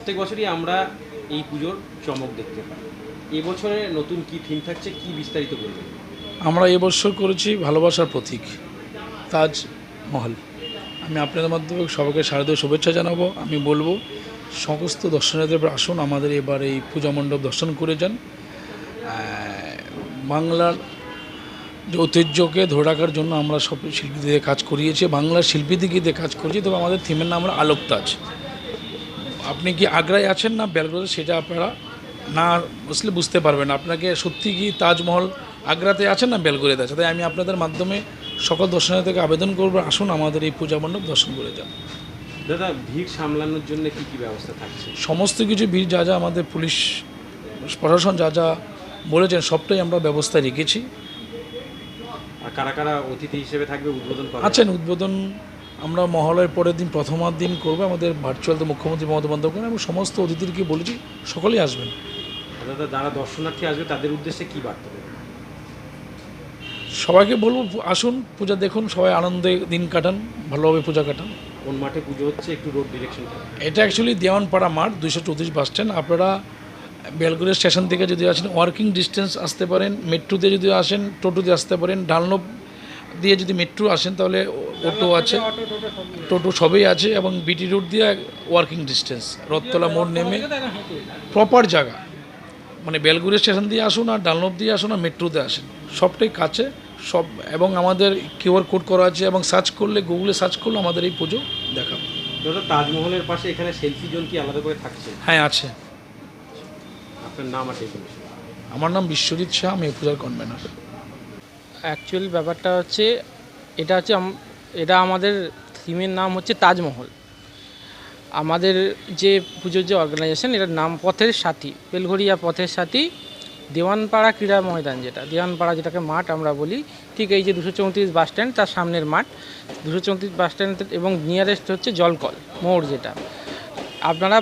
প্রত্যেক বছরই আমরা এই পুজোর চমক দেখতে পাই। এবছরে নতুন কি থিম থাকছে, কি বিস্তারিত বলবেন? আমরা এবছর করেছি ভালোবাসার প্রতীক, তাজ মহল। আমি আপনাদের মাধ্যমে সবাইকে শারদীয় শুভেচ্ছা জানাব। আমি বলব, সমস্ত দর্শনার্থীরা আসুন, আমাদের এবার এই পূজা মণ্ডপ দর্শন করে যান। বাংলার যে ঐতিহ্যকে ধরে রাখার জন্য আমরা সব শিল্পীদের কাজ করিয়েছি, বাংলার শিল্পীদের দিয়ে কাজ করেছি, তবে আমাদের থিমের নাম আমরা আলোক তাজ আপনি কি আগ্রায় আছেন না বেলগোরে সেটা আপনারা না বুঝলে বুঝতে পারবেন আপনাকে সত্যি কি তাজমহল আগ্রাতে আছেন না বেলগোরিয়াতে আছে তাই আমি আপনাদের মাধ্যমে সকল দর্শনার্থীকে আবেদন করব। আসুন আমাদের এই পূজা মণ্ডপ দর্শন করে যান। দাদা ভিড় সামলানোর জন্য কি কি ব্যবস্থা থাকছে? সমস্ত কিছু ভিড় যা যা আমাদের পুলিশ প্রশাসন যা যা বলেছেন সবটাই আমরা ব্যবস্থা রেখেছি। আর কারা কারা অতিথি হিসেবে থাকবে উদ্বোধন আছেন উদ্বোধন আমরা মহালয়ের পরের দিন প্রথমার দিন করব। আমাদের ভার্চুয়াল তো মুখ্যমন্ত্রী মমতা বন্দ্যোপাধ্যায় এবং সমস্ত অতিথিদেরকে বলেছি সকলেই আসবেন। দাদা যারা দর্শনার্থী আসবে তাদের উদ্দেশ্যে কি বার্তা দেবেন? সবাইকে বলব আসুন পূজা দেখুন সবাই আনন্দে দিন কাটান ভালোভাবে পূজা কাটান। কোন মাঠে পুজো হচ্ছে একটু রোড ডিরেকশন এটা অ্যাকচুয়ালি দেওয়ানপাড়া মাঠ দুইশো চৌত্রিশ বাস স্ট্যান্ড আপনারা বেলগুড়িয়া স্টেশন থেকে যদি আসেন ওয়ার্কিং ডিস্টেন্স আসতে পারেন মেট্রোতে যদি আসেন টোটোতে আসতে পারেন ডানলপ দিয়ে যদি মেট্রো আসেন তাহলে অটো আছে। টোটো সবই আছে এবং বিটি রোড দিয়ে ওয়ার্কিং ডিস্টেন্স রথতলা মোড় নেমে প্রপার জায়গা। মানে বেলগুড়ি স্টেশন দিয়ে আসুন আর ডানলপ দিয়ে আসুন আর মেট্রোতে আসেন। সবটাই কাছে সব এবং আমাদের কিউআর কোড করা আছে এবং সার্চ করলে গুগলে সার্চ করলে আমাদের এই পুজো দেখাবে। দাদা তাজমহলের পাশে এখানে সেলফি জোন কি আলাদা করে থাকছে? হ্যাঁ আছে। আপনার নাম আছে আমার নাম বিশ্বজিৎ শাহ আমি এই পূজার কনভেনার অ্যাকচুয়াল ব্যাপারটা হচ্ছে, এটা হচ্ছে এটা আমাদের থিমের নাম হচ্ছে তাজমহল। আমাদের যে পুজোর যে অর্গানাইজেশন এটার নাম পথের সাথী বেলঘরিয়া পথের সাথী, দেওয়ানপাড়া ক্রীড়া ময়দান যেটা, দেওয়ানপাড়া যেটাকে মাঠ আমরা বলি, ঠিক এই যে দুশো চৌত্রিশ বাস স্ট্যান্ড, তার সামনের মাঠ। দুশো চৌত্রিশ বাস স্ট্যান্ড এবং নিয়ারেস্ট হচ্ছে জলকল, মোড় যেটা। আপনারা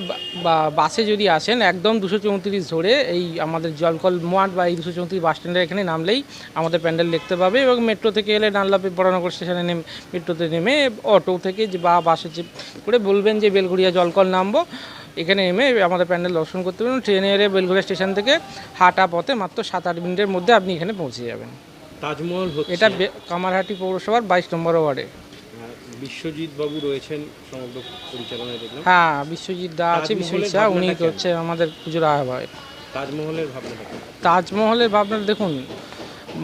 বাসে যদি আসেন একদম দুশো চৌত্রিশ ধরে এই আমাদের জলকল মাঠ বা এই দুশো চৌত্রিশ বাস স্ট্যান্ডের এখানে নামলেই আমাদের প্যান্ডেল দেখতে পাবে এবং মেট্রো থেকে এলে ডানলাপে বরানগর স্টেশনে নেমে মেট্রোতে নেমে অটো থেকে যে বা বাসে যে করে বলবেন যে বেলঘড়িয়া জলকল নামবো এখানে নেমে আমাদের প্যান্ডেল দর্শন করতে পারবেন। ট্রেনে এলে বেলঘড়িয়া স্টেশন থেকে হাঁটা পথে মাত্র সাত আট মিনিটের মধ্যে আপনি এখানে পৌঁছে যাবেন। তাজমহল এটা কামারহাটি পৌরসভার বাইশ নম্বর ওয়ার্ডে। বিশ্বজিৎ বাবু রয়েছেন সমগ্র পরিচালনায় দেখলাম। হ্যাঁ বিশ্বজিৎ দা আছে বিশ্বজিৎ শাহ উনি হচ্ছে আমাদের পুজোর আহ্বায়ক। তাজমহলের ভাবনাটা কি? তাজমহলের ভাবনা দেখুন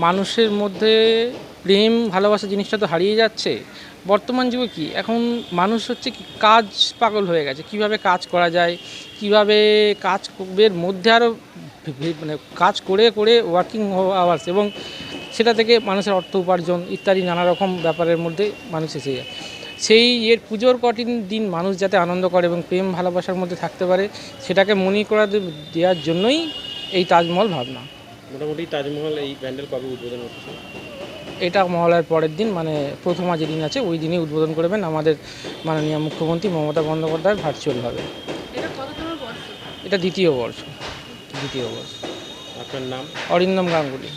মানুষের মধ্যে প্রেম ভালোবাসা জিনিসটা তো হারিয়ে যাচ্ছে। বর্তমান যুগে কি এখন মানুষ হচ্ছে কি কাজ পাগল হয়ে গেছে। কীভাবে কাজ করা যায় কীভাবে কাজের মধ্যে আরও মানে কাজ করে করে ওয়ার্কিং আওয়ার্স এবং সেটা থেকে মানুষের অর্থ উপার্জন ইত্যাদি নানা রকম ব্যাপারের মধ্যে মানুষ এসে যায়। সেই এর পুজোর কঠিন দিন মানুষ যাতে আনন্দ করে এবং প্রেম ভালোবাসার মধ্যে থাকতে পারে সেটাকে মনে করা দেওয়ার জন্যই এই তাজমহল ভাবনা। মোটামুটি তাজমহল এই প্যান্ডেল কবে উদ্বোধন হচ্ছে? এটা মহলার পরের দিন মানে প্রথমা যেদিন আছে ওই দিনই উদ্বোধন করবেন আমাদের মাননীয় মুখ্যমন্ত্রী মমতা বন্দ্যোপাধ্যায় ভার্চুয়ালভাবে এটা দ্বিতীয় বর্ষ। দ্বিতীয় বর্ষ। আপনার নাম? অরিন্দম গাঙ্গুলি।